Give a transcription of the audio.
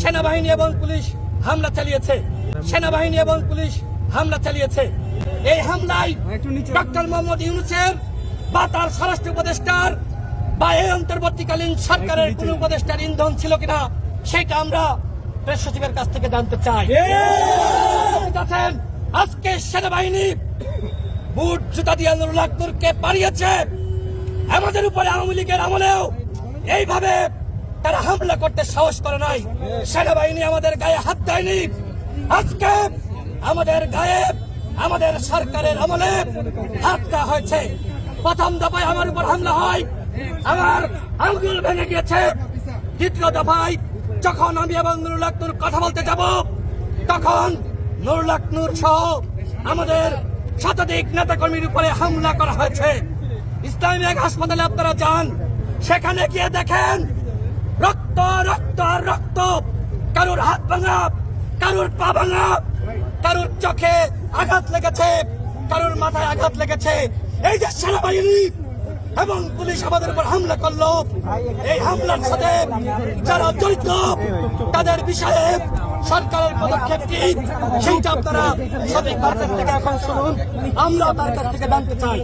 সেনাবাহিনী এবং পুলিশ হামলা চালিয়েছে। সেনাবাহিনী এবং পুলিশ হামলা চালিয়েছে। এই হামলায় ডক্টর মোহাম্মদ ইউনুসের বা তার স্বরাষ্ট্র উপদেষ্টার বা এই অন্তর্বর্তীকালীন সরকারের কোন উপদেষ্টার ইন্ধন ছিল কিনা সেটা আমরা প্রেস সচিবের কাছ থেকে জানতে চাই। আছেন আজকে সেনাবাহিনী বুট জুতা দিয়ে নুরুল পারিয়েছে আমাদের উপরে আওয়ামী লীগের আমলেও এইভাবে তারা হামলা করতে সাহস করে নাই। সেনাবাহিনী আমাদের গায়ে হাত দেয়নি। আজকে আমাদের গায়ে, আমাদের সরকারের আমলে হাত দেওয়া হয়েছে। প্রথম দফায় আমার উপর হামলা হয়। আমার আঙ্গুল ভেঙে গিয়েছে। দ্বিতীয় দফায় যখন আমি এবং নুরুল কথা বলতে যাব, তখন নুরুল আকনুর সহ আমাদের শতাধিক নেতাকর্মীর উপরে হামলা করা হয়েছে। ইসলামী এক হাসপাতালে আপনারা যান, সেখানে গিয়ে দেখেন রক্ত রক্ত আর রক্ত। কারুর হাত ভাঙা, কারুর পা ভাঙা, কারুর চোখে আঘাত লেগেছে, কারুর মাথায় আঘাত লেগেছে। এই যে সেনাবাহিনী এবং পুলিশ আমাদের উপর হামলা করল, এই হামলার সাথে যারা জড়িত, তাদের বিষয়ে সরকারের পদক্ষেপ কি, সেইটা আপনারা সঠিক তার কাছ থেকে এখন শুনুন। আমরাও তার কাছ থেকে জানতে চাই।